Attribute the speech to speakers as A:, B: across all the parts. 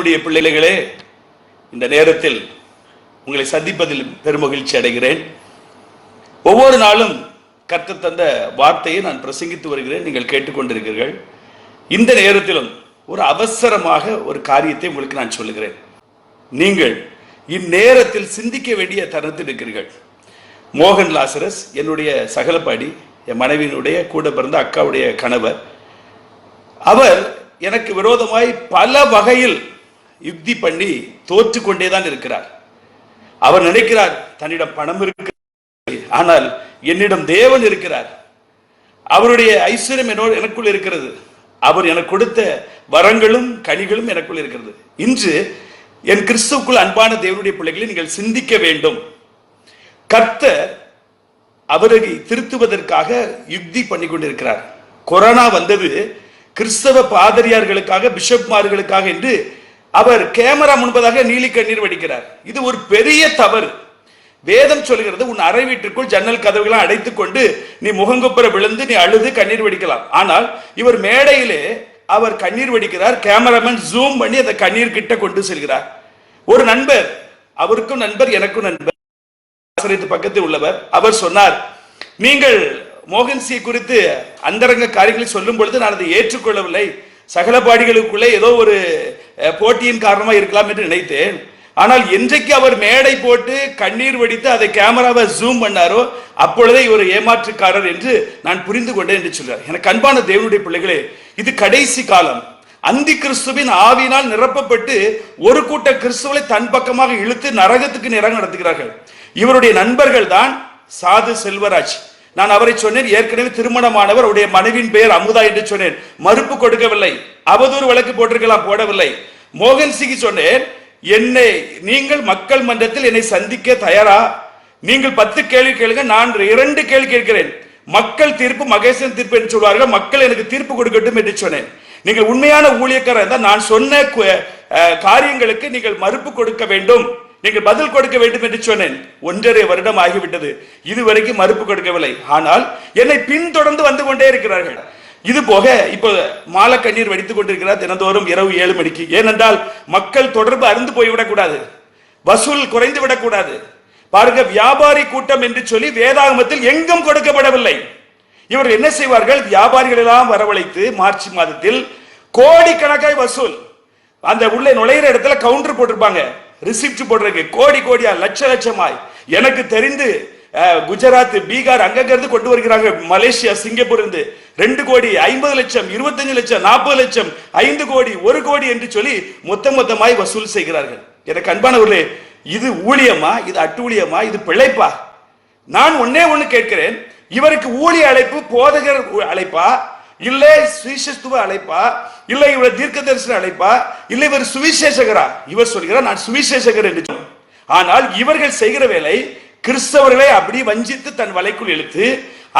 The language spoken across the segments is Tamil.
A: பிள்ளைகளே இந்த நேரத்தில் உங்களை சந்திப்பதில் பெருமகிழ்ச்சி அடைகிறேன். ஒவ்வொரு நாளும் கற்று தந்த வார்த்தையை நான் பிரசங்கித்து வருகிறேன். நீங்கள் கேட்டுக்கொண்டிருக்கிறீர்கள். இந்த நேரத்திலும் ஒரு அவசரமாக ஒரு காரியத்தை உங்களுக்கு நான் சொல்லுகிறேன். நீங்கள் இந்நேரத்தில் சிந்திக்க வேண்டிய தருணத்தில் இருக்கிறீர்கள். மோகன் லாசரஸ் என்னுடைய சகலப்பாடி என் மனைவியினுடைய கூட பிறந்த அக்காவுடைய கணவர் அவர் எனக்கு விரோதமாய் பல வகையில் யுக்தி பண்ணி தோற்று கொண்டே தான் இருக்கிறார். அவர் நினைக்கிறார் தன்னிடம் பணம் இருக்கு. ஆனால் என்னிடம் தேவன் இருக்கிறார். அவருடைய ஐஸ்வர்யம் என்னோடு எனக்குள் இருக்கிறது. அவர் எனக்கு கொடுத்த வரங்களும் கனிகளும் எனக்குள் இருக்கிறது. இன்று என் கிறிஸ்துக்குள் அன்பான தேவனுடைய பிள்ளைகளை நீங்கள் சிந்திக்க வேண்டும். கர்த்தர் அவரை திருத்துவதற்காக யுக்தி பண்ணி கொண்டிருக்கிறார். கொரோனா வந்தது கிறிஸ்தவ பாதிரியார்களுக்காக பிஷப்மார்களுக்காக என்று அவர் கேமரா முன்பதாக நீலி கண்ணீர் வடிக்கிறார். இது ஒரு பெரிய தவறு. வேதம் சொல்கிறது உன் அறை வீட்டிற்குள் ஜன்னல் கதவுகளை அடைத்துக் கொண்டு நீ முகங்குப்புற விழுந்து நீ அழுது கண்ணீர் வடிக்கலாம். ஆனால் இவர் மேடையிலே அவர் கண்ணீர் வடிக்கிறார் கேமராமேன் ஜூம் பண்ணி அந்த கண்ணீர் கிட்ட கொண்டு செல்கிறார். ஒரு நண்பர் அவருக்கும் நண்பர் எனக்கும் நண்பர் பக்கத்தில் உள்ளவர் அவர் சொன்னார் நீங்கள் மோகன்சி குறித்து அந்தரங்க காரியங்களை சொல்லும் பொழுது நான் அதை ஏற்றுக்கொள்ளவில்லை. சகல பாடிகளுக்குள்ளே ஏதோ ஒரு போட்டியின் காரணமா இருக்கலாம் என்று நினைத்தேன். ஆனால் என்றைக்கு அவர் மேடை போட்டு கண்ணீர் வடித்து அதை கேமராவை ஜூம் பண்ணாரோ அப்பொழுதே இவர் ஏமாற்றுக்காரர் என்று நான் புரிந்து கொண்டேன் என்று சொல்றார். எனக்கு அன்பான தேவனுடைய பிள்ளைகளே இது கடைசி காலம். அந்தி கிறிஸ்துவின் ஆவியினால் நிரப்பப்பட்டு ஒரு கூட்ட கிறிஸ்துவலை தன் பக்கமாக இழுத்து நரகத்துக்கு நிறம் நடத்துகிறார்கள். இவருடைய நண்பர்கள் தான் சாது செல்வராஜ். நான் அவரை சொன்னேன் ஏற்கனவே திருமணமானவர் அவருடைய மனைவியின் பெயர் அமுதா என்று சொன்னேன். மறுப்பு கொடுக்கவில்லை. அவதூறு வழக்கு போட்டிருக்கலாம் போடவில்லை. மோகன் சிங்கி சொன்னேன் என்னை நீங்கள் மக்கள் மன்றத்தில் என்னை சந்திக்க தயாரா? நீங்கள் பத்து கேள்வி கேளுங்க நான் இரண்டு கேள்வி கேட்கிறேன். மக்கள் தீர்ப்பு மகேசன் தீர்ப்பு என்று சொல்வார்கள் மக்கள் எனக்கு தீர்ப்பு கொடுக்கட்டும் என்று சொன்னேன். நீங்கள் உண்மையான ஊழியக்காரர் இருந்தால் நான் சொன்ன காரியங்களுக்கு நீங்கள் மறுப்பு கொடுக்க வேண்டும். நீங்கள் பதில் கொடுக்க வேண்டும் என்று சொன்னேன். ஒன்றரை வருடம் ஆகிவிட்டது. இதுவரைக்கும் மறுப்பு கொடுக்கவில்லை. ஆனால் என்னை பின்தொடர்ந்து வந்து கொண்டே இருக்கிறார்கள். இது போக இப்போ மாலை கண்ணீர் வடித்துக் கொண்டிருக்கிறார் தினந்தோறும் இரவு ஏழு மணிக்கு. ஏனென்றால் மக்கள் தொடர்பு அருந்து போய்விடக்கூடாது. வசூல் குறைந்து விடக்கூடாது. பாருங்க வியாபாரி கூட்டம் என்று சொல்லி வேதாகமத்தில் எங்கும் கொடுக்கப்படவில்லை. இவர் என்ன செய்வார்கள்? வியாபாரிகள் எல்லாம் வரவழைத்து மார்ச் மாதத்தில் கோடிக்கணக்காய் வசூல். அந்த உள்ளே நுழையிற இடத்துல கவுண்டர் போட்டிருப்பாங்க. ரிசிப்ட் போடுறதுக்கு கோடி கோடியா லட்ச லட்சமாய். எனக்கு தெரிந்து குஜராத் பீகார் அங்கங்க இருந்து கொண்டு வருகிறாங்க. மலேசியா சிங்கப்பூர் இருந்து ரெண்டு கோடி ஐம்பது லட்சம் இருபத்தஞ்சு லட்சம் நாற்பது லட்சம் ஐந்து கோடி ஒரு கோடி என்று சொல்லி மொத்த மொத்தமாய் வசூல் செய்கிறார்கள். எனக்கு அன்பானவர்களே இது ஊழியமா? இது அட்டூழியமா இது பிழைப்பா? நான் ஒன்னே ஒன்று கேட்கிறேன். இவருக்கு ஊழிய அழைப்பு போதகர் அழைப்பா? இல்லை சுவிசேஷத்துவ அழைப்பா? இல்லை இவர் தீர்க்க தரிசன அழைப்பா? இல்லை இவர் சுவிசேஷகரா? இவர் சொல்கிறார் நான் சுவிசேஷகர் என்று சொன்னார். ஆனால் இவர்கள் செய்கிற வேலை கிறிஸ்தவர்களை அப்படி வஞ்சித்து தன் வலைக்குள் இழுத்து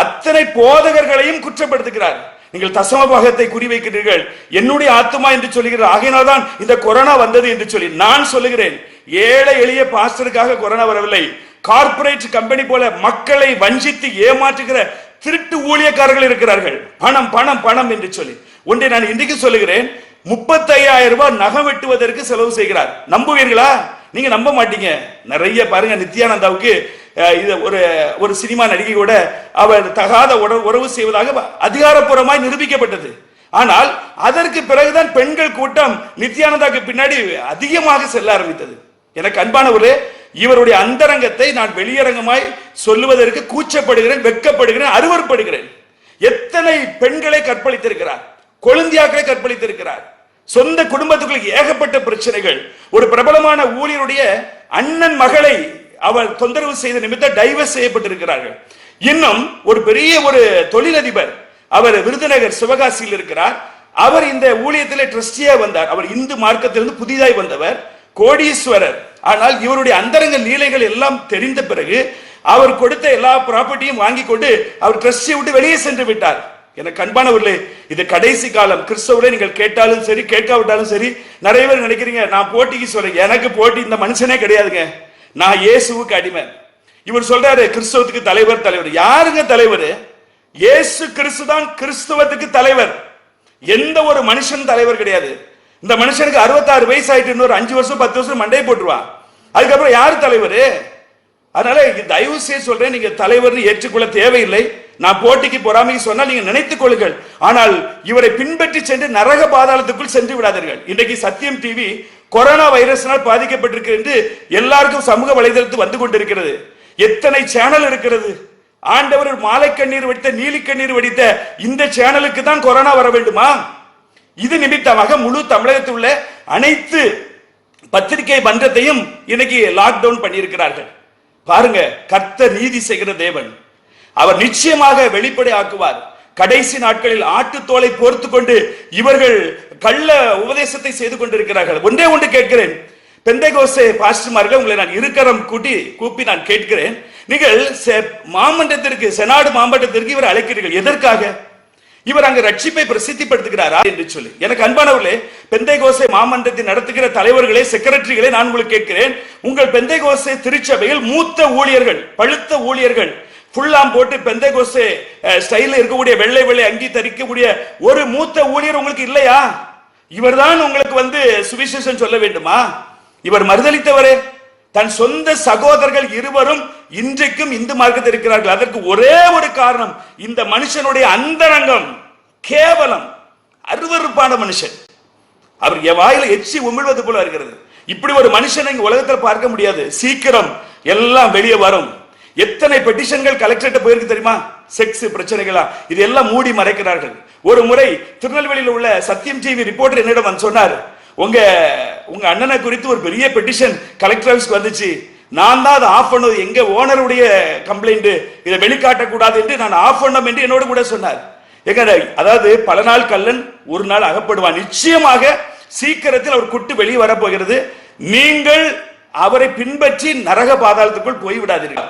A: அத்தனை போதகர்களையும் குற்றப்படுத்துகிறார். நீங்கள் தசம பாகத்தை குறிவைக்கிறீர்கள் என்னுடைய ஆத்துமா என்று சொல்லுகிறார். ஆகையினால் தான் இந்த கொரோனா வந்தது என்று சொல்லி நான் சொல்லுகிறேன். ஏழை எளிய பாஸ்டருக்காக கொரோனா வரவில்லை. கார்ப்பரேட் கம்பெனி போல மக்களை வஞ்சித்து ஏமாற்றுகிற திருட்டு ஊழியக்காரர்கள் இருக்கிறார்கள். பணம் பணம் பணம் என்று சொல்லி. ஒன்றை நான் இன்றைக்கு சொல்லுகிறேன் முப்பத்தையாயிரம் ரூபாய் நகம் வெட்டுவதற்கு செலவு செய்கிறார். நம்புவீர்களா? நீங்க நம்ப மாட்டீங்க. நிறைய பாருங்க நித்யானந்தாவுக்கு இது ஒரு ஒரு சினிமா நடிகை கூட அவர் தகாத உறவு செய்வதாக அதிகாரப்பூர்வமாய் நிரூபிக்கப்பட்டது. ஆனால் அதற்கு பிறகுதான் பெண்கள் கூட்டம் நித்யானந்தாக்கு பின்னாடி அதிகமாக செல்ல ஆரம்பித்தது. எனக்கு அன்பானவர்களே இவருடைய அந்தரங்கத்தை நான் வெளியரங்கமாய் சொல்லுவதற்கு கூச்சப்படுகிறேன் வெட்கப்படுகிறேன் அருவருப்படுகிறேன். எத்தனை பெண்களை கற்பழித்திருக்கிறார் கொழுந்தியாக்களை கற்பழித்திருக்கிறார். சொந்த குடும்பத்துக்குள்ள ஏகப்பட்ட பிரச்சனைகள். ஒரு பிரபலமான ஊழியருடைய அண்ணன் மகளை அவர் தொந்தரவு செய்த நிமித்தம் டைவர்ஸ் செய்யப்பட்டிருக்கிறார்கள். இன்னும் ஒரு பெரிய ஒரு தொழிலதிபர் அவர் விருதுநகர் சிவகாசியில் இருக்கிறார். அவர் இந்த ஊழியத்திலே ட்ரஸ்டியா வந்தார். அவர் இந்து மார்க்கத்திலிருந்து புதிதாய் வந்தவர். கோடீஸ்வரர். ஆனால் இவருடைய அந்தரங்க லீலைகள் எல்லாம் தெரிந்த பிறகு அவர் கொடுத்த எல்லா ப்ராப்பர்ட்டியும் வாங்கி கொண்டு அவர் ட்ரஸ்டியை விட்டு வெளியே சென்று விட்டார். எனக்கு அன்பானவர்களே இது கடைசி காலம். கிறிஸ்தவரை நீங்கள் கேட்டாலும் சரி கேட்காவிட்டாலும் சரி நிறைய பேர் நினைக்கிறீங்க நான் போட்டிக்கு சொல்றேன். எனக்கு போட்டி இந்த மனுஷனே கிடையாதுங்க. நான் இயேசுவுக்கு அடிமை. இவர் சொல்றாரு கிறிஸ்தவத்துக்கு தலைவர் தலைவர். யாருங்க தலைவர்? இயேசு கிறிஸ்து தான் கிறிஸ்துவத்துக்கு தலைவர். எந்த ஒரு மனுஷன் தலைவர் கிடையாது. இந்த மனுஷனுக்கு அறுபத்தாறு வயசு ஆயிட்டு இன்னொரு அஞ்சு வருஷம் பத்து வருஷம் மண்டையை போட்டுருவான் அதுக்கப்புறம் யார் தலைவர்? அதனால தயவு செய்து சொல்றேன் நீங்க தலைவர்னு ஏற்றுக்கொள்ள தேவையில்லை. நான் போட்டிக்கு பொறாமைக்கு சொன்னால் நீங்க நினைத்துக் கொள்ளுங்கள். ஆனால் இவரை பின்பற்றி சென்று நரக பாதாளத்துக்குள் சென்று விடாதீர்கள். இன்றைக்கு சத்தியம் டிவி கொரோனா வைரஸ்னால் பாதிக்கப்பட்டிருக்கு என்று எல்லாருக்கும் சமூக வலைதளத்து வந்து கொண்டிருக்கிறது. எத்தனை சேனல் இருக்கிறது? ஆண்டவர் மாலை கண்ணீர் வடித்த நீலி கண்ணீர் வடித்த இந்த சேனலுக்கு தான் கொரோனா வர வேண்டுமா? இது நிமித்தமாக முழு தமிழகத்தில் உள்ள அனைத்து பத்திரிகை மன்றத்தையும் இன்னைக்கு லாக்டவுன் பண்ணியிருக்கிறார்கள். பாருங்க கர்த்தர் நீதி செய்கிற தேவன். அவர் நிச்சயமாக வெளிப்படை ஆக்குவார் கடைசி நாட்களில் ஆட்டுத்தோலை போர்த்து கொண்டு இவர்கள் கள்ள உபதேசத்தை செய்து கொண்டிருக்கிறார்கள். ஒன்றே ஒன்று கேட்கிறேன். பெந்தைகோசே பாஸ்டர்மார்கள் உங்களை நான் இருக்கரம் கூட்டி கூப்பி நான் கேட்கிறேன். நீங்கள் செ- மாமன்றத்திற்கு செனாடு மாமன்றத்திற்கு இவர் அழைக்கிறீர்கள். எதற்காக? இவர் அங்கு ரட்சிப்பை பிரசித்திப்படுத்துகிறாரா என்று சொல்லி. எனக்கு அன்பானவர்களே பெந்தைகோசை மாமன்றத்தை நடத்துகிற தலைவர்களே செக்ரட்டரிகளே நான் உங்களுக்கு கேட்கிறேன் உங்கள் பெந்தைகோசை திருச்சபையில் மூத்த ஊழியர்கள் பழுத்த ஊழியர்கள் ஃபுல்லாம் போட்டு பெந்தைகோசை ஸ்டைல இருக்கக்கூடிய வெள்ளை வெள்ளை அங்கி தரிக்கக்கூடிய ஒரு மூத்த ஊழியர் உங்களுக்கு இல்லையா? இவர்தான் உங்களுக்கு வந்து சுவிசேஷம் சொல்ல வேண்டுமா? இவர் மறுதளித்தவரே தன் சொந்த சகோதரர்கள் இருவரும் இன்றைக்கும் இந்து மார்க்கத்தில் இருக்கிறார்கள். அதற்கு ஒரே ஒரு காரணம் இந்த மனுஷனுடைய அந்தரங்கம் கேவலம் அருவருப்பான மனுஷன். அவர் என் வாயில எச்சி உமிழ்வது போல இருக்கிறது. இப்படி ஒரு மனுஷனை இங்க உலகத்தில் பார்க்க முடியாது. சீக்கிரம் எல்லாம் வெளியே வரும். எத்தனை பெட்டிஷன்கள் கலெக்டர்கிட்ட போயிருக்கு தெரியுமா? செக்ஸ் பிரச்சனைகளா? இது எல்லாம் மூடி மறைக்கிறார்கள். ஒரு முறை திருநெல்வேலியில் உள்ள சத்தியம் டிவி ரிப்போர்ட்டர் என்னிடம் வந்து சொன்னார். உங்க உங்க அண்ணனை குறித்து ஒரு பெரிய பெட்டிஷன் கலெக்டர் ஆஃபீஸ்க்கு வந்துச்சு. நான் தான் அதை ஆஃப் பண்ணது. எங்க ஓனருடைய கம்ப்ளைண்ட் இதை வெளிக்காட்டக்கூடாது என்று நான் ஆஃப் பண்ணோம் என்று என்னோட கூட சொன்னார். எங்க அதாவது பல நாள் கல்லன் ஒரு நாள் அகப்படுவான். நிச்சயமாக சீக்கிரத்தில் அவர் குட்டு வெளியே வரப்போகிறது. நீங்கள் அவரை பின்பற்றி நரக பாதாளத்துக்குள் போய்விடாதீர்கள்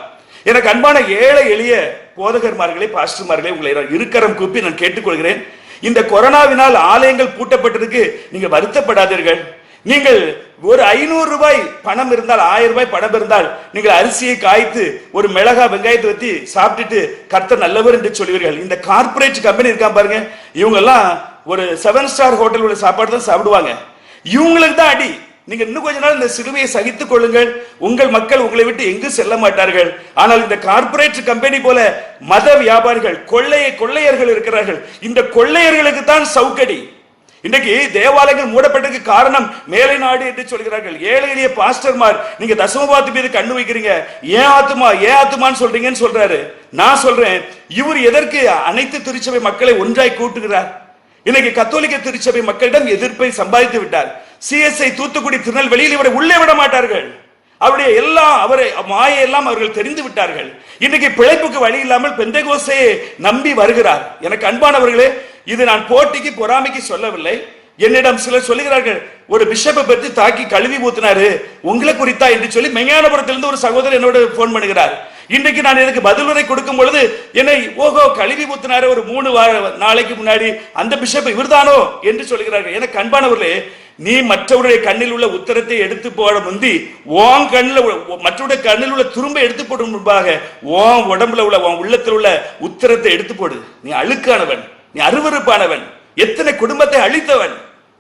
A: எனக்கு அன்பான ஏழை எளிய போதகர்மார்களே பாஸ்டர்மார்களே உங்களை நான் இருக்கரம் கூப்பி நான் கேட்டுக்கொள்கிறேன். இந்த கொரோனாவினால் ஆலயங்கள் பூட்டப்பட்டிருக்கு. நீங்க வருத்தப்படாதீர்கள். நீங்கள் ஒரு ஐநூறு ரூபாய் பணம் இருந்தால் ஆயிரம் ரூபாய் பணம் இருந்தால் நீங்கள் அரிசியை காய்த்து ஒரு மிளகா வெங்காயத்தை வச்சு சாப்பிட்டுட்டு கர்த்தர் நல்லவர் என்று சொல்லுவீர்கள் இந்த கார்ப்பரேட் கம்பெனி இருக்கா பாருங்க. இவங்க எல்லாம் ஒரு செவன் ஸ்டார் ஹோட்டல் உள்ள சாப்பாடு தான் சாப்பிடுவாங்க. இவங்களுக்கு தான் அடி. நீங்க இன்னும் கொஞ்ச நாள் இந்த சிலுவையை சகித்துக் கொள்ளுங்கள். உங்கள் மக்கள் உங்களை விட்டு எங்கு செல்ல மாட்டார்கள். ஆனால் இந்த கார்ப்பரேட் கம்பெனி போல மத வியாபாரிகள் கொள்ளைய கொள்ளையர்கள் இருக்கிறார்கள். இந்த கொள்ளையர்களுக்கு தான் சவுக்கடி. இன்றைக்கு தேவாலயங்கள் மூடப்பட்டதுக்கு காரணம் மேலை நாடு என்று சொல்கிறார்கள். ஏழை எளிய பாஸ்டர்மார் நீங்க தசமபாத்து மீது கண்ணு வைக்கிறீங்க. ஏன் ஆத்துமா ஏன் ஆத்துமான்னு சொல்றீங்கன்னு சொல்றாரு. நான் சொல்றேன் இவர் எதற்கு அனைத்து திருச்சபை மக்களை ஒன்றாய் கூட்டுகிறார்? இன்னைக்கு கத்தோலிக்க திருச்சபை மக்களிடம் எதிர்ப்பை சம்பாதித்து விட்டார். சிஎஸ்ஐ தூத்துக்குடி திருநெல்வேலியில் இவரை உள்ளே விட மாட்டார்கள். அவருடைய எல்லா அவரை மாயை எல்லாம் அவர்கள் தெரிந்து விட்டார்கள். இன்னைக்கு பிழைப்புக்கு வழி இல்லாமல் பெந்தகோசையை நம்பி வருகிறார். எனக்கு அன்பானவர்களே இது நான் போட்டிக்கு பொறாமைக்கு சொல்லவில்லை. என்னிடம் சிலர் சொல்லுகிறார்கள் ஒரு பிஷப்பை பற்றி தாக்கி கழுவி ஊத்தினாரு. உங்களை குறித்தா? என்று சொல்லி மெஞ்ஞானபுரத்திலிருந்து ஒரு சகோதரர் என்னோட போன் பண்ணுகிறார். இன்றைக்கு நான் இதுக்கு பதிலுரை கொடுக்கும் பொழுது என்னை ஓஹோ கழுவி ஊத்தினாரு ஒரு மூணு வார நாளைக்கு முன்னாடி அந்த பிஷப் இவர்தானோ? என்று சொல்கிறார்கள். எனக்கு அன்பானவர்களே நீ மற்றவருடைய கண்ணில் உள்ள உத்தரத்தை எடுத்து போட முந்தி ஓன் கண்ணில் மற்றவருடைய கண்ணில் உள்ள துரும்பை எடுத்து போடும் முன்பாக ஓன் உடம்புல உள்ள உன் உள்ளத்தில் உள்ள உத்தரத்தை எடுத்து போடு. நீ அழுக்கானவன் நீ அருவருப்பானவன் எத்தனை குடும்பத்தை அழித்தவன்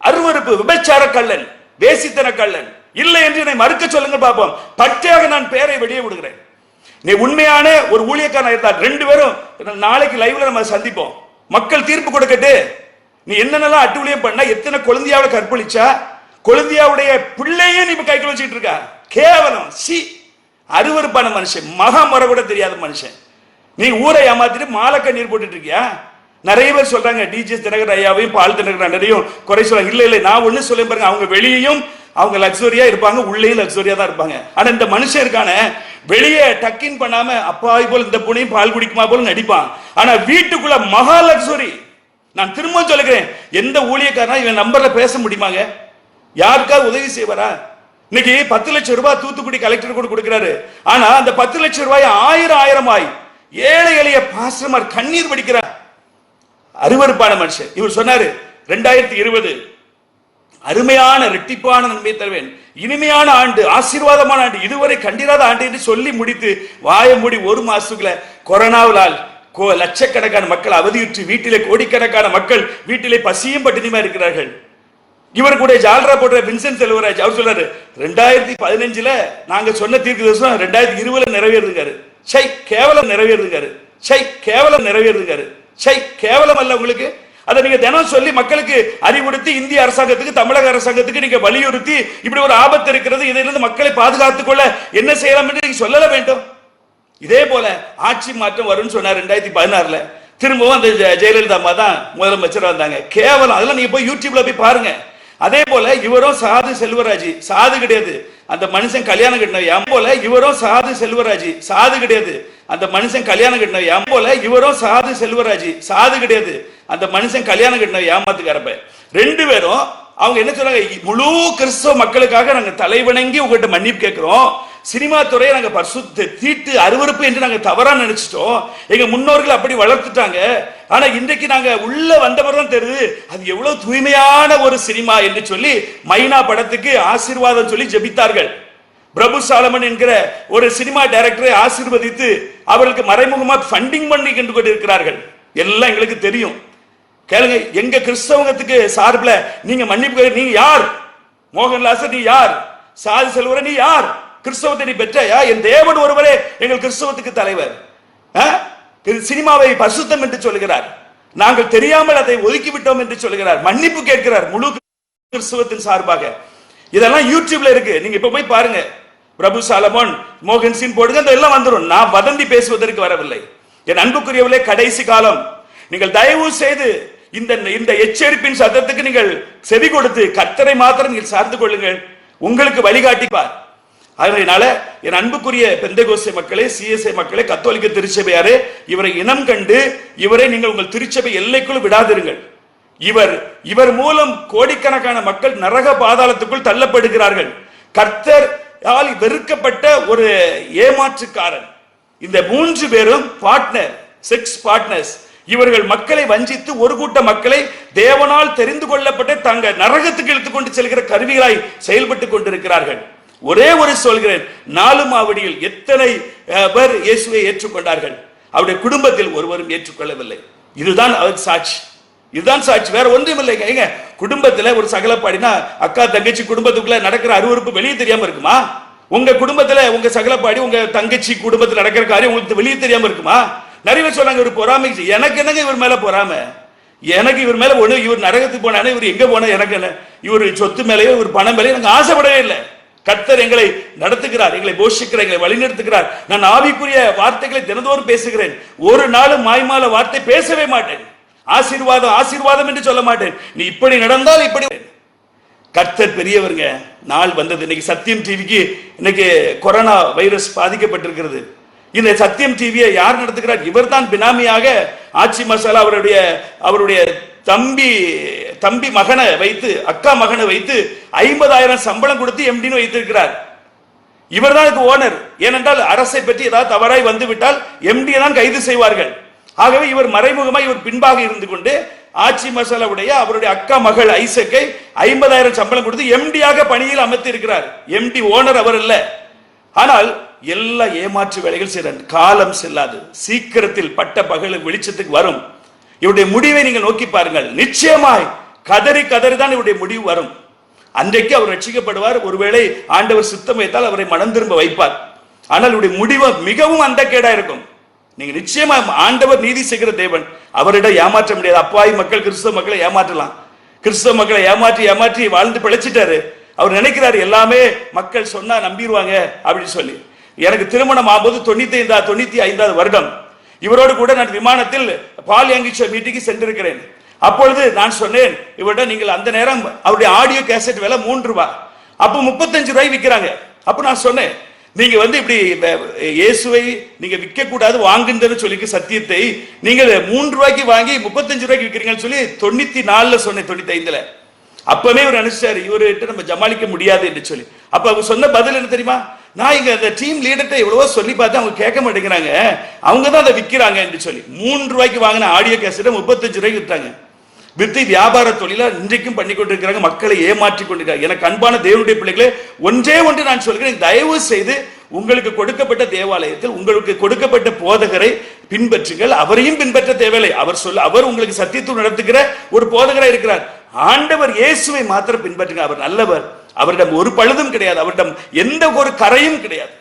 A: அருவருப்பு விபச்சார கள்ளன் வேசித்தன கள்ளன் இல்லை என்று என்னை மறுக்க சொல்லுங்க பார்ப்போம். பச்சையாக நான் பேரை வெளியே விடுகிறேன். நீ உண்மையான ஒரு ஊழியக்காரன் இருந்தால் ரெண்டு பேரும் நாளைக்கு லைவ்ல நம்ம சந்திப்போம். மக்கள் தீர்ப்பு கொடுக்கட்டு. நீ என்னென்னலாம் அட்டுழியம் பண்ண எத்தனை குழந்தையாவை கற்பழிச்சா? குழந்தையாவுடைய பிள்ளையே நீ இப்ப கைக்குள்ள வச்சுட்டு இருக்க. கேவலம். சி. அருவருப்பான மனுஷன். மகா முறை கூட தெரியாத மனுஷன். நீ ஊரை ஏமாத்திட்டு மாலை கண்ணீர் போட்டுட்டு இருக்கியா? நிறைய பேர் சொல்றாங்க டிஜே தினகர் ஐயாவையும் பால் தினகர் அண்ணனையும் குறை சொல்றாங்க இல்ல இல்ல நான் ஒண்ணு சொல்ல பாருங்க. அவங்க வெளியையும் அவங்க லக்ஸுரியா இருப்பாங்க. உள்ளேயும் லக்ஸுரியா தான் இருப்பாங்க. ஆனா இந்த மனுஷன் இருக்கான வெளியே டக்கின் பண்ணாம அப்பாவி போல இந்த பூனையும் பால் குடிக்குமா போல நடிப்பான் ஆனா வீட்டுக்குள்ள மகா லக்ஸுரி நான் திரும்ப சொல்லுகிறேன் எந்த ஊழியக்காரனா இவன் நம்பர்ல பேச முடியுமாங்க? யாருக்காவது உதவி செய்வாரா? இன்னைக்கு பத்து லட்சம் ரூபாய் தூத்துக்குடி கலெக்டர் கூட கொடுக்கிறாரு. ஆனா அந்த பத்து லட்சம் ரூபாய் ஆயிரம் ஆயிரமாய் ஏழை எளிய பாசமார் கண்ணீர் வடிக்கிறார். அருவருப்பான மனுஷன். இவர் சொன்னாரு ரெண்டாயிரத்தி இருபது அருமையான ரெட்டிப்பான நன்மை தருவேன். இனிமையான ஆண்டு ஆசீர்வாதமான ஆண்டு இதுவரை கண்டிராத ஆண்டு என்று சொல்லி முடித்து வாய மூடி ஒரு மாசத்துக்குள்ள கொரோனாவிலால் லட்சக்கணக்கான மக்கள் அவதியுற்று வீட்டிலே கோடிக்கணக்கான மக்கள் வீட்டிலே பசியும் பட்டினியுமா இருக்கிறார்கள். இவர் கூட ஜால்ரா போடுற வின்சென்ட் செல்வராஜ் அவர் சொல்றாரு ரெண்டாயிரத்தி பதினஞ்சுல நாங்க சொன்ன தீர்க்க தரிசனம் ரெண்டாயிரத்தி இருபதுல நிறைவேறுதுங்காரு சை கேவலம் நிறைவேறுதுங்காரு சை கேவலம் நிறைவேறுதுங்காரு சை கேவலம் அல்ல உங்களுக்கு? அதை நீங்க தினம் சொல்லி மக்களுக்கு அறிவுறுத்தி இந்திய அரசாங்கத்துக்கு தமிழக அரசாங்கத்துக்கு நீங்க வலியுறுத்தி இப்படி ஒரு ஆபத்து இருக்கிறது இதிலிருந்து மக்களை பாதுகாத்துக் கொள்ள என்ன செய்யலாம் என்று நீங்க சொல்லல வேண்டும். இதே போல ஆட்சி மாற்றம் வரும்னு சொன்னார் ரெண்டாயிரத்தி பதினாறுல. திரும்பவும் அந்த ஜெ- ஜெயலலிதா அம்மா தான் முதலமைச்சர் வந்தாங்க கேவலம் அதெல்லாம் நீங்க போய் யூடியூப்ல போய் பாருங்க. அதே போல இவரும் சாது செல்வராஜ் சாது கிடையாது. அந்த மனுஷன் கல்யாணம் கட்டின எம் போல இவரும் சாது செல்வராஜ் சாது கிடையாது. அந்த மனுஷன் கல்யாணம் கட்டின எம் போல இவரும் சாது செல்வராஜ் சாது கிடையாது. அந்த மனுஷன் கல்யாணம் கட்டின ஏமாத்துக்காரப்ப ரெண்டு பேரும் அவங்க என்ன சொல்றாங்க முழு கிறிஸ்தவ மக்களுக்காக நாங்க தலைவணங்கி உங்கள்கிட்ட மன்னிப்பு கேட்கிறோம். சினிமா துறையை நாங்கள் பரிசுத்த தீட்டு அருவருப்பு என்று நாங்கள் தவறாக நினைச்சிட்டோம். எங்கள் முன்னோர்கள் அப்படி வளர்த்துட்டாங்க. ஆனால் இன்றைக்கு நாங்கள் உள்ள வந்தவர் தான் தெரியுது. அது எவ்வளோ தூய்மையான ஒரு சினிமா என்று சொல்லி மைனா படத்துக்கு ஆசீர்வாதம் சொல்லி ஜெபித்தார்கள். பிரபு சாலமன் என்கிற ஒரு சினிமா டைரக்டரை ஆசீர்வதித்து அவர்களுக்கு மறைமுகமாக ஃபண்டிங் பண்ணி கொண்டு கொண்டிருக்கிறார்கள். எல்லாம் எங்களுக்கு தெரியும். கேளுங்க எங்க கிறிஸ்தவங்கத்துக்கு சார்பில் நீங்க மன்னிப்பு நீ நீங்க யார் மோகன்லாசர் நீ யார்? சாதி செல்வர நீ யார்? கிறிஸ்தவத்தை நீ பெற்றாயா? என் தேவன் ஒருவரே எங்கள் கிறிஸ்தவத்துக்கு தலைவர். ஆ? இது சினிமாவை பரிசுத்தம் என்று சொல்கிறார். நாங்கள் தெரியாமல் அதை ஒதுக்கிவிட்டோம் என்று சொல்கிறார். மன்னிப்பு கேட்கிறார் முழு கிறிஸ்தவத்தின் சார்பாக. இதெல்லாம் யூடியூப்ல இருக்கு. நீங்க இப்ப போய் பாருங்க. பிரபு சாலமோன் மோகன் சிங் போடுங்க அந்த எல்லாம் வந்துடும் நான் வதந்தி பேசுவதற்கு வரவில்லை. என் அன்புக்குரியவர்களே கடைசி காலம். நீங்கள் தயவு செய்து இந்த இந்த எச்சரிப்பின் சத்தத்துக்கு நீங்கள் செவி கொடுத்து கத்தரை மாத்திரம் நீங்கள் சார்ந்து கொள்ளுங்கள். உங்களுக்கு வழிகாட்டிப்பார். அதனால என் அன்புக்குரிய பெந்தகோசை மக்களே சிஎஸ்ஐ மக்களே கத்தோலிக்க திருச்சபையாரே இவரை இனம் கண்டு இவரை நீங்கள் உங்கள் திருச்சபை எல்லைக்குள் விடாதிருங்கள். இவர் இவர் மூலம் கோடிக்கணக்கான மக்கள் நரக பாதாளத்துக்குள் தள்ளப்படுகிறார்கள். கர்த்தர் ஆல் வெறுக்கப்பட்ட ஒரு ஏமாற்றுக்காரன் இந்த மூன்று பேரும் பார்ட்னர் செக்ஸ் பார்ட்னர்ஸ் இவர்கள் மக்களை வஞ்சித்து ஒரு கூட்ட மக்களை தேவனால் தெரிந்து கொள்ளப்பட்டு தங்க நரகத்துக்கு இழுத்துக்கொண்டு செல்கிற கருவிகளாய் செயல்பட்டு கொண்டிருக்கிறார்கள். ஒரே ஒரு சொல்கிறேன் நாலு மாவடியில் எத்தனை பேர் இயேசுவை ஏற்றுக்கொண்டார்கள்? அவருடைய குடும்பத்தில் ஒருவரும் ஏற்றுக்கொள்ளவில்லை. இதுதான் அவர் சாட்சி. இதுதான் சாட்சி. வேற ஒன்றும் இல்லைங்க ஏங்க குடும்பத்துல ஒரு சகல பாடினா அக்கா தங்கச்சி குடும்பத்துக்குள்ள நடக்கிற அருவருப்பு வெளியே தெரியாம இருக்குமா? உங்க குடும்பத்துல உங்க சகலப்பாடி உங்க தங்கச்சி குடும்பத்தில் நடக்கிற காரியம் உங்களுக்கு வெளியே தெரியாம இருக்குமா? நிறைய பேர் சொன்னாங்க இவர் பொறாமை. எனக்கு என்னங்க இவர் மேல பொறாமை? எனக்கு இவர் மேல ஒண்ணு இவர் நரகத்துக்கு போனானே இவர் எங்க போனா எனக்கு என்ன? இவர் சொத்து மேலேயோ இவர் பணம் மேலேயோ எனக்கு ஆசைப்படவே இல்லை. கர்த்தர் எங்களை நடத்துகிறார் எங்களை போஷிக்கிறார் எங்களை வழிநடத்துகிறார். நான் ஆவிக்குரிய வார்த்தைகளை தினந்தோறும் பேசுகிறேன். ஒரு நாளும் மாய்மால வார்த்தை பேசவே மாட்டேன். ஆசீர்வாதம் ஆசீர்வாதம் என்று சொல்ல மாட்டேன். நீ இப்படி நடந்தால் இப்படி. கர்த்தர் பெரியவருங்க நாள் வந்தது. இன்னைக்கு சத்தியம் டிவிக்கு இன்னைக்கு கொரோனா வைரஸ் பாதிக்கப்பட்டிருக்கிறது. இந்த சத்தியம் டிவியை யார் நடத்துகிறார்? இவர்தான் பினாமியாக ஆட்சி மசாலா அவருடைய அவருடைய தம்பி தம்பி மகனை வைத்து அக்கா மகனை வைத்து ஐம்பதாயிரம் சம்பளம் கொடுத்து எம்டின்னு வைத்திருக்கிறார். இவர்தான் இதுக்கு ஓனர். ஏனென்றால் அரசை பற்றி ஏதாவது தவறாய் வந்துவிட்டால் எம்டியை தான் கைது செய்வார்கள். ஆகவே இவர் மறைமுகமாக இவர் பின்பாக இருந்து கொண்டு ஆட்சி மசாலாவுடைய அவருடைய அக்கா மகள் ஐசக்கை ஐம்பதாயிரம் சம்பளம் கொடுத்து எம்டியாக பணியில் அமர்த்தி இருக்கிறார் எம்டி ஓனர் அவர் அல்ல. ஆனால் எல்லா ஏமாற்று வேலைகள் செய்றார் காலம் செல்லாது. சீக்கிரத்தில் பட்ட பகல் வெளிச்சத்துக்கு வரும். இவருடைய முடிவை நீங்கள் நோக்கி பாருங்கள். நிச்சயமாய் கதறி கதறி தான் இவருடைய முடிவு வரும். அன்றைக்கு அவர் ரட்சிக்கப்படுவார். ஒருவேளை ஆண்டவர் சுத்தம் வைத்தால் அவரை மனம் திரும்ப வைப்பார். ஆனால் இவருடைய முடிவு மிகவும் அந்த கேடா இருக்கும். நீங்க நிச்சயமா ஆண்டவர் நீதி செய்கிற தேவன். அவரிடம் ஏமாற்ற முடியாது. அப்பாவி மக்கள் கிறிஸ்தவ மக்களை ஏமாற்றலாம். கிறிஸ்தவ மக்களை ஏமாற்றி ஏமாற்றி வாழ்ந்து பிழைச்சிட்டாரு. அவர் நினைக்கிறாரு எல்லாமே மக்கள் சொன்னா நம்பிடுவாங்க அப்படின்னு சொல்லி. எனக்கு திருமணம் ஆகும்போது தொண்ணூத்தி ஐந்தா தொண்ணூத்தி ஐந்தாவது வருடம். இவரோடு கூட நான் விமானத்தில் பால் யங்கிச்ச மீட்டிங்கு சென்றிருக்கிறேன். அப்பொழுது நான் சொன்னேன் இவர்கிட்ட நீங்கள் அந்த நேரம் அவருடைய ஆடியோ கேசட் விலை மூன்று ரூபாய் அப்போ முப்பத்தஞ்சு ரூபாய் விற்கிறாங்க அப்போ நான் சொன்னேன் நீங்க வந்து இப்படி இயேசுவை நீங்க விற்க கூடாது வாங்குன்றன்னு சொல்லி சத்தியத்தை நீங்கள் மூன்று ரூபாய்க்கு வாங்கி முப்பத்தஞ்சு ரூபாய்க்கு விற்கிறீங்கன்னு சொல்லி தொண்ணூத்தி நாலுல சொன்னேன் தொண்ணூத்தி ஐந்துல அப்பவே இவர் நினைச்சாரு இவர்கிட்ட நம்ம ஜமாளிக்க முடியாது என்று சொல்லி. அப்ப அவங்க சொன்ன பதில் என்ன தெரியுமா? நான் இங்கே அந்த டீம் லீடர்கிட்ட எவ்வளவோ சொல்லி பார்த்தேன் அவங்க கேட்க மாட்டேங்கிறாங்க. அவங்க தான் அதை விற்கிறாங்க என்று சொல்லி. மூன்று ரூபாய்க்கு வாங்கின ஆடியோ கேசட்டை முப்பத்தஞ்சு ரூபாய்க்கு விற்றாங்க வித்து வியாபார தொழிலா இன்றைக்கும் பண்ணி கொண்டிருக்கிறாங்க. மக்களை ஏமாற்றி கொண்டிருக்காங்க எனக்கு அன்பான தேவனுடைய பிள்ளைகளே ஒன்றே ஒன்று நான் சொல்கிறேன். தயவு செய்து உங்களுக்கு கொடுக்கப்பட்ட தேவாலயத்தில் உங்களுக்கு கொடுக்கப்பட்ட போதகரை பின்பற்றுங்கள். அவரையும் பின்பற்ற தேவையில்லை. அவர் சொல்ல அவர் உங்களுக்கு சத்தியத்துவம் நடத்துகிற ஒரு போதகராக இருக்கிறார். ஆண்டவர் இயேசுவை மாத்திரம் பின்பற்றுங்க. அவர் நல்லவர். அவரிடம் ஒரு பழுதும் கிடையாது அவரிடம் எந்த ஒரு கரையும் கிடையாது.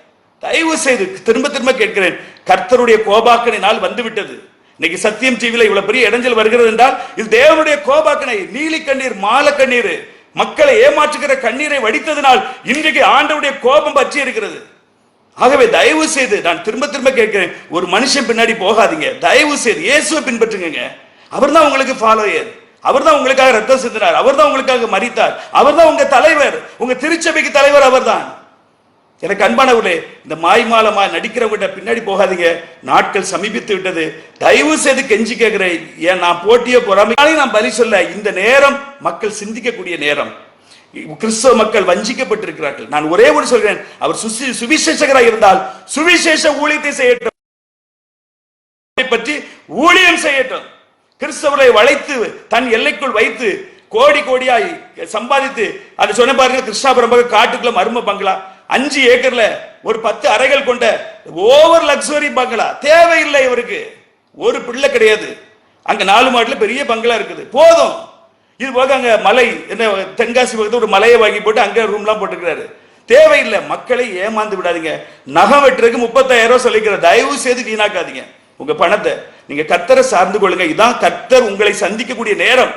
A: தயவு செய்து திரும்ப திரும்ப கேட்கிறேன் கர்த்தருடைய கோபாக்கனை நாள் வந்துவிட்டது. இன்னைக்கு சத்தியம் டிவில இவ்வளவு பெரிய இடைஞ்சல் வருகிறது என்றால் இது தேவனுடைய கோபாக்கனை நீலி கண்ணீர் மால கண்ணீர் மக்களை ஏமாற்றுகிற கண்ணீரை வடித்ததினால் இன்றைக்கு ஆண்டவுடைய கோபம் பற்றி இருக்கிறது. ஆகவே தயவு செய்து நான் திரும்ப திரும்ப கேட்கிறேன் ஒரு மனுஷன் பின்னாடி போகாதீங்க. தயவு செய்து இயேசுவை பின்பற்றுங்க அவர் தான் உங்களுக்கு ஃபாலோயர் அவர் தான் உங்களுக்காக ரத்தம் சிந்தினார் அவர் தான் உங்களுக்காக மறித்தார் அவர் தான் உங்க தலைவர். உங்க திருச்சபைக்கு தலைவர் அவர்தான். எனக்கு அன்பானவர்களே இந்த மாய்மாலமா நடிக்கிறவங்கிட்ட பின்னாடி போகாதீங்க. நாட்கள் சமீபித்து விட்டது. தயவு செய்து கெஞ்சி கேட்கிறேன் ஏன் நான் போட்டியே பொறாமை நான் பலி சொல்ல இந்த நேரம் மக்கள் சிந்திக்கக்கூடிய நேரம். கிறிஸ்தவ மக்கள் வஞ்சிக்கப்பட்டிருக்கிறார்கள். நான் ஒரே ஒரு சொல்கிறேன் அவர் சுசி- சுவிசேஷகராக இருந்தால் சுவிசேஷ ஊழியத்தை செய்யட்டும். பற்றி ஊழியம் செய்யட்டும். கிறிஸ்தவரை வளைத்து தன் எல்லைக்குள் வைத்து கோடி கோடியாய் சம்பாதித்து அது சொன்ன பாருங்க கிருஷ்ணாபுரம் பக்கம் காட்டுக்குள்ள மர்ம பங்களா. அஞ்சு ஏக்கர்ல ஒரு பத்து அறைகள் கொண்ட ஓவர் லக்ஸுரி பங்களா. தேவையில்லை இவருக்கு. ஒரு பிள்ளை கிடையாது. அங்க நாலு மாட்டுல பெரிய பங்களா இருக்குது. போதும். இது போக அங்க மலை என்ன தென்காசி பக்கத்து ஒரு மலையை வாங்கி போட்டு அங்க ரூம்லாம் போட்டுக்கிறாரு. தேவையில்லை. மக்களை ஏமாந்து விடாதீங்க. நகம் வெட்டுறதுக்கு முப்பத்தாயிரம் ரூபாய் சொல்லிக்கிற தயவு செய்து வீணாக்காதீங்க. உங்க பணத்தை நீங்க கத்தரை சார்ந்து கொள்ளுங்க. இதான் கத்தர் உங்களை சந்திக்கக்கூடிய நேரம்.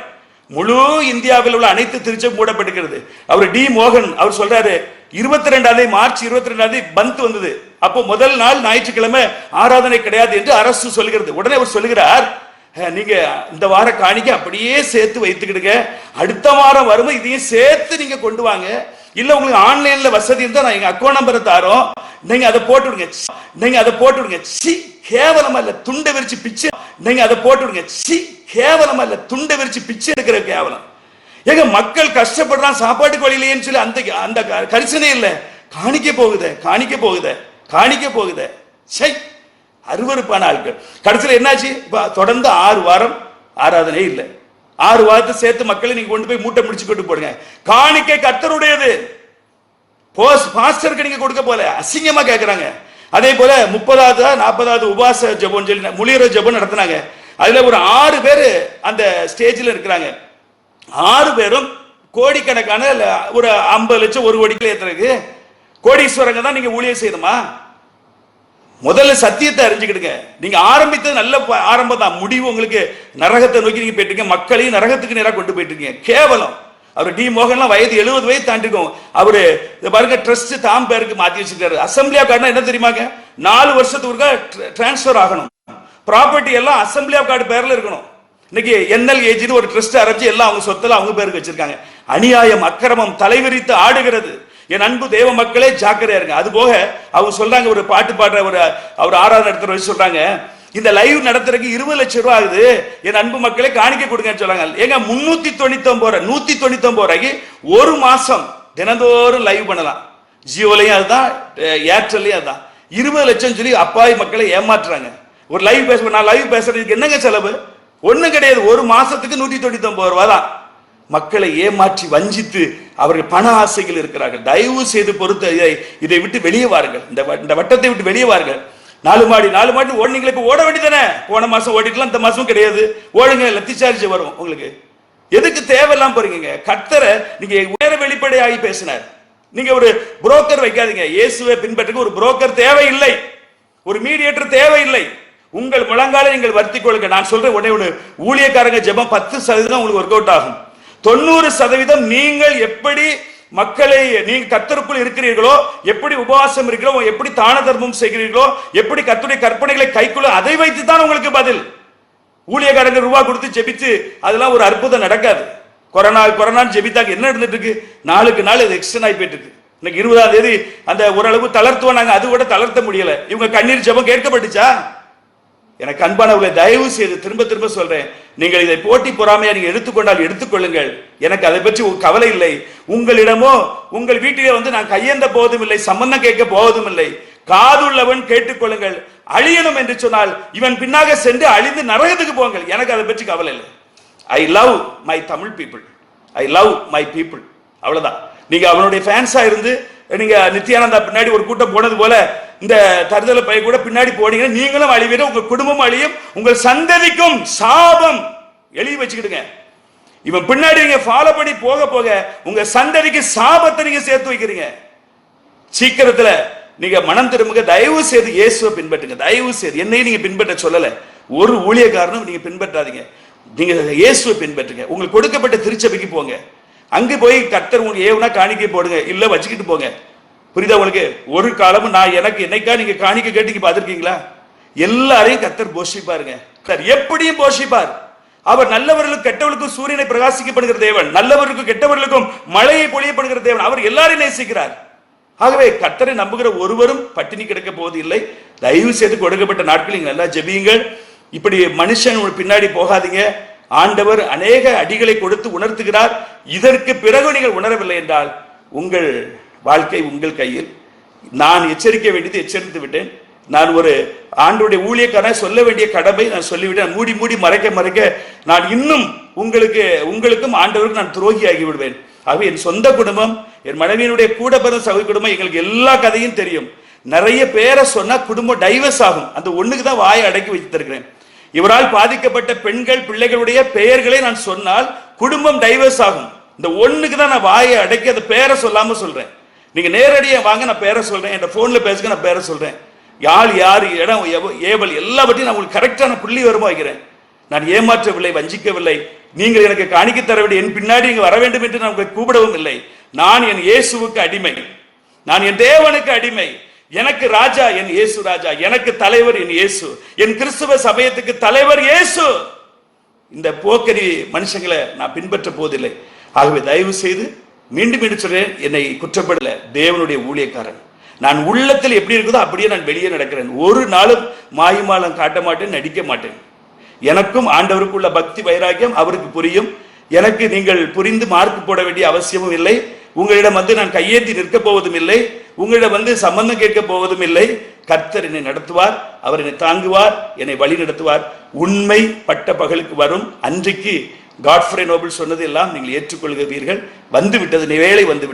A: முழு இந்தியாவில் உள்ள அனைத்து திருச்சம் மூடப்பட்டிருக்கிறது. அவர் டி மோகன் அவர் சொல்றாரு இருபத்தி ரெண்டாவது மார்ச் இருபத்தி ரெண்டாவது பந்த் வந்தது. அப்போ முதல் நாள் ஞாயிற்றுக்கிழமை ஆராதனை கிடையாது என்று அரசு சொல்கிறது உடனே அவர் சொல்லுகிறார் நீங்க இந்த வார காணிக்க அப்படியே சேர்த்து வைத்துக்கிடுங்க. அடுத்த வாரம் வரும்போது இதையும் சேர்த்து நீங்க கொண்டு வாங்க. இல்ல உங்களுக்கு ஆன்லைன்ல வசதி இருந்தா நான் எங்க அக்கௌண்ட் நம்பரை தாரோம். நீங்க அதை போட்டு விடுங்க நீங்க அதை போட்டு விடுங்க சி கேவலமா இல்ல துண்டை விரிச்சு பிச்சு. நீங்க அதை போட்டு விடுங்க சி கேவலமா இல்ல துண்டை விரிச்சு பிச்சு எடுக்கிற கேவலம். ஏங்க மக்கள் கஷ்டப்படுறான் சாப்பாட்டுக்கு வழியிலேன்னு சொல்லி அந்த அந்த க- இல்லை. காணிக்க போகுதே காணிக்க போகுதே காணிக்க போகுதே. சை அருவருப்பான ஆட்கள். கடைசியில் என்னாச்சு? தொடர்ந்து ஆறு வாரம் ஆராதனை இல்லை. ஆறு வாரத்தை சேர்த்து மக்களை நீங்க கொண்டு போய் மூட்டை முடிச்சு கொண்டு போடுங்க. காணிக்கை கர்த்தருடையது. போஸ்ட் பாஸ்டருக்கு நீங்க கொடுக்க போல அசிங்கமா கேக்குறாங்க. அதே போல முப்பதாவது நாற்பதாவது உபாச ஜபம் சொல்லி முளிர ஜபம் நடத்துனாங்க. அதுல ஒரு ஆறு பேர் அந்த ஸ்டேஜில் இருக்கிறாங்க. ஆறு பேரும் கோடிக்கணக்கான ஒரு ஐம்பது லட்சம் ஒரு கோடிக்குள்ள ஏற்றுறதுக்கு கோடீஸ்வரங்க தான் நீங்க ஊழியர் செய்யணுமா? முதல்ல சத்தியத்தை அறிஞ்சுக்கிடுங்க. நீங்க ஆரம்பித்தது நல்ல ப- ஆரம்பம் தான் முடிவு உங்களுக்கு நரகத்தை நோக்கி நீங்க போயிட்டு மக்களையும் நரகத்துக்கு நேராக கொண்டு போயிட்டு இருக்கீங்க கேவலம். அவர் டி மோகன்லாம் வயது எழுபது வயது தாண்டிருக்கும். அவரு இந்த பாருங்க ட்ரஸ்ட் தாம் பேருக்கு மாத்தி வச்சிருக்காரு. அசம்பிளி ஆஃப் கார்டுனா என்ன தெரியுமாங்க? நாலு வருஷத்துக்கு டிரான்ஸ்ஃபர் ஆகணும். ப்ராப்பர்ட்டி எல்லாம் அசம்பிளி ஆஃப் கார்டு பேர்ல இருக்கணும். இன்னைக்கு என்எல் ஏஜின்னு ஒரு ட்ரஸ்ட் ஆரம்பிச்சு எல்லாம் அவங்க சொத்துல அவங்க பேருக்கு வச்சிருக்காங்க. அநியாயம் அக்கிரமம் தலைவிரித்து ஆடுகிறது. என் அன்பு தேவ மக்களே ஜாக்கிரதையா இருங்க. அது போக அவங்க சொல்றாங்க ஒரு பாட்டு பாடுற ஒரு அவர் ஆராதனை நடத்துற வச்சு சொல்றாங்க. இந்த லைவ் நடத்துறதுக்கு இருபது லட்சம் ரூபா ஆகுது. என் அன்பு மக்களே காணிக்க கொடுங்கன்னு சொல்றாங்க. ஏங்க முன்னூத்தி தொண்ணூத்தி ஒன்பது ரூபாய் நூத்தி தொண்ணூத்தி ஒன்பது ரூபாய்க்கு ஒரு மாசம் தினந்தோறும் லைவ் பண்ணலாம். ஜியோலையும் அதுதான் ஏர்டெல்லையும் அதுதான். இருபது லட்சம் சொல்லி அப்பாவி மக்களை ஏமாற்றுறாங்க ஒரு லைவ் பேச நான் லைவ் பேசுறதுக்கு என்னங்க செலவு? ஒன்றும் கிடையாது. ஒரு மாசத்துக்கு நூத்தி தொண்ணூத்தி ஒன்பது ரூபா தான். மக்களை ஏமாற்றி வஞ்சித்து அவர்கள் பண ஆசைகள் இருக்கிறார்கள். தயவு செய்து பொறுத்து இதை இதை விட்டு வெளியே வாருங்கள். இந்த வ- இந்த வட்டத்தை விட்டு வெளியே வாருங்கள். நாலு மாடி நாலு மாடி ஓடுனீங்களே இப்போ ஓட வேண்டியதானே போன மாதம் ஓடிக்கலாம் இந்த மாதம் கிடையாது. ஓடுங்க லத்தி சார்ஜ் வரும் உங்களுக்கு. எதுக்கு தேவையில்லாம போறீங்க கர்த்தரை நீங்க உயர வெளிப்படையாகி பேசினார். நீங்க ஒரு புரோக்கர் வைக்காதீங்க. இயேசுவை பின்பற்றுக்கு ஒரு புரோக்கர் தேவையில்லை. ஒரு மீடியேட்டர் தேவையில்லை. உங்கள் முழங்கால நீங்கள் வருத்திக் கொள்ளுங்க நான் சொல்றேன் உடனே ஒன்று ஊழியக்காரங்க ஜெபம் பத்து சதவீதம் உங்களுக்கு ஒர்க் அவுட் ஆகும். தொண்ணூறு சதவீதம் நீங்கள் எப்படி மக்களை நீங்க கத்தருக்குள் இருக்கிறீர்களோ எப்படி உபவாசம் இருக்கிறோ எப்படி தான தர்மம் செய்கிறீர்களோ எப்படி கத்துடைய கற்பனைகளை கைக்குள்ள அதை வைத்து தான் உங்களுக்கு பதில். ஊழியக்காரங்க ரூபா கொடுத்து ஜெபித்து அதெல்லாம் ஒரு அற்புதம் நடக்காது. கொரோனா கொரோனான்னு ஜெபித்தாங்க என்ன நடந்துட்டு இருக்கு? நாளுக்கு நாள் அது எக்ஸ்டன் ஆகி போயிட்டு இருக்கு. இன்னைக்கு இருபதாம் தேதி அந்த ஓரளவு தளர்த்துவோம் நாங்கள் அது கூட தளர்த்த முடியல. இவங்க கண்ணீர் ஜெபம் கேட்கப்பட்டுச்சா? எனக்கு அன்பானவர்களை தயவு செய்து திரும்ப திரும்ப சொல்றேன். நீங்கள் இதை போட்டி பொறாமையா நீங்க எடுத்துக்கொண்டால் எடுத்துக்கொள்ளுங்கள். எனக்கு அதை பற்றி கவலை இல்லை. உங்களிடமோ உங்கள் வீட்டிலே வந்து நான் கையேந்த போவதும் இல்லை சம்பந்தம் கேட்க போவதும் இல்லை. காதுள்ளவன் கேட்டுக்கொள்ளுங்கள். அழியணும் என்று சொன்னால் இவன் பின்னாக சென்று அழிந்து நரகத்துக்கு போங்கள். எனக்கு அதை பற்றி கவலை இல்லை. I love my Tamil people I love my people அவ்வளவுதான். நீங்க அவனுடைய ஃபேன்ஸா இருந்து நீங்க நித்யானந்தா பின்னாடி ஒரு கூட்டம் போனது போல இந்த தருதல பை கூட பின்னாடி போனீங்கன்னா நீங்களும் அழிவீங்க உங்க குடும்பம் அழியும் உங்கள் சந்ததிக்கும் சாபம். எழுதி வச்சுக்கிடுங்க. இவன் பின்னாடி நீங்க ஃபாலோ பண்ணி போக போக உங்க சந்ததிக்கு சாபத்தை நீங்க சேர்த்து வைக்கிறீங்க. சீக்கிரத்துல நீங்க மனம் திரும்புங்க தயவு செய்து இயேசுவை பின்பற்றுங்க. தயவு செய்து என்னையும் நீங்க பின்பற்ற சொல்லல. ஒரு ஊழியக்காரனும் நீங்க பின்பற்றாதீங்க. நீங்க இயேசுவை பின்பற்றுங்க. உங்களுக்கு கொடுக்கப்பட்ட திருச்சபைக்கு போங்க. அங்கே போய் கத்தர் உங்களுக்கு ஏவுனா காணிக்கை போடுங்க. இல்லை வச்சுக்கிட்டு போங்க. புரியுதா உங்களுக்கு? ஒரு காலமும் நான் எனக்கு என்னைக்கா நீங்கள் காணிக்கை கேட்டு பார்த்துருக்கீங்களா? எல்லாரையும் கத்தர் போஷிப்பாருங்க. சார் எப்படியும் போஷிப்பார். அவர் நல்லவர்களுக்கும் கெட்டவர்களுக்கும் சூரியனை பிரகாசிக்கப்படுகிற தேவன். நல்லவர்களுக்கும் கெட்டவர்களுக்கும் மழையை பொழியப்படுகிற தேவன். அவர் எல்லாரையும் நேசிக்கிறார். ஆகவே கத்தரை நம்புகிற ஒருவரும் பட்டினி கிடக்க போவது இல்லை தயவு செய்து கொடுக்கப்பட்ட நாட்கள் நல்லா ஜெபியுங்கள். இப்படி மனுஷன் பின்னாடி போகாதீங்க. ஆண்டவர் அநேக அடிகளை கொடுத்து உணர்த்துகிறார். இதற்கு பிறகு நீங்கள் உணரவில்லை என்றால் உங்கள் வாழ்க்கை உங்கள் கையில். நான் எச்சரிக்க வேண்டியது எச்சரித்து விட்டேன். நான் ஒரு ஆண்டுடைய ஊழியக்காரன் சொல்ல வேண்டிய கடமை நான் சொல்லிவிட்டேன். மூடி மூடி மறைக்க மறைக்க நான் இன்னும் உங்களுக்கு உங்களுக்கும் ஆண்டவருக்கும் நான் துரோகியாகி விடுவேன் ஆகவே என் சொந்த குடும்பம் என் மனைவியினுடைய கூட பிறந்த சகோதரி குடும்பம் எங்களுக்கு எல்லா கதையும் தெரியும். நிறைய பேரை சொன்னா குடும்பம் டைவர்ஸ் ஆகும். அந்த ஒண்ணுக்கு தான் வாயை அடக்கி வைத்திருக்கிறேன் இவரால் பாதிக்கப்பட்ட பெண்கள் பிள்ளைகளுடைய பெயர்களை நான் சொன்னால் குடும்பம் டைவர்ஸ் ஆகும். இந்த ஒண்ணுக்கு தான் நான் வாயை அடக்கி அந்த பேரை சொல்லாம சொல்றேன். நீங்க நேரடியாக வாங்க நான் பேரை சொல்றேன். என் போன்ல பேசுங்க நான் பேரை சொல்றேன். யார் யார் இடம் ஏவல் எல்லாவற்றையும் நான் உங்களுக்கு கரெக்டான புள்ளி வருமா வைக்கிறேன். நான் ஏமாற்றவில்லை வஞ்சிக்கவில்லை. நீங்கள் எனக்கு காணிக்க தர வேண்டிய என் பின்னாடி இங்கே வர வேண்டும் என்று நான் உங்களை கூப்பிடவும் இல்லை. நான் என் இயேசுவுக்கு அடிமை. நான் என் தேவனுக்கு அடிமை. எனக்கு ராஜா என் இயேசு ராஜா எனக்கு தலைவர் என் இயேசு. என் கிறிஸ்துவ சமயத்துக்கு தலைவர் இயேசு. இந்த போக்கரி மனுஷங்களை நான் பின்பற்ற போவதில்லை. ஆகவே தயவு செய்து மீண்டும் மீண்டும் சொல்றேன் என்னை குற்றப்படல தேவனுடைய ஊழியக்காரன். நான் உள்ளத்தில் எப்படி இருக்குதோ அப்படியே நான் வெளியே நடக்கிறேன். ஒரு நாளும் மாயுமாலம் காட்ட மாட்டேன் நடிக்க மாட்டேன். எனக்கும் ஆண்டவருக்குள்ள பக்தி வைராக்கியம் அவருக்கு புரியும். எனக்கு நீங்கள் புரிந்து மார்க் போட வேண்டிய அவசியமும் இல்லை. உங்களிடம் வந்து நான் கையேற்றி நிற்கப் போவதும் இல்லை உங்களிடம் வந்து சம்பந்தம் கேட்கப் போவதும் இல்லை கர்த்தர் என்னை நடத்துவார் அவர் என்னை தாங்குவார் என்னை வழி நடத்துவார். உண்மை பட்ட பகலுக்கு வரும் அன்றைக்கு. காட்ஃப்ரே நோபல் சொன்னது எல்லாம் நீங்கள் ஏற்றுக்கொள்கிறீர்கள். வந்து விட்டது வேலை வந்துவிட்டது.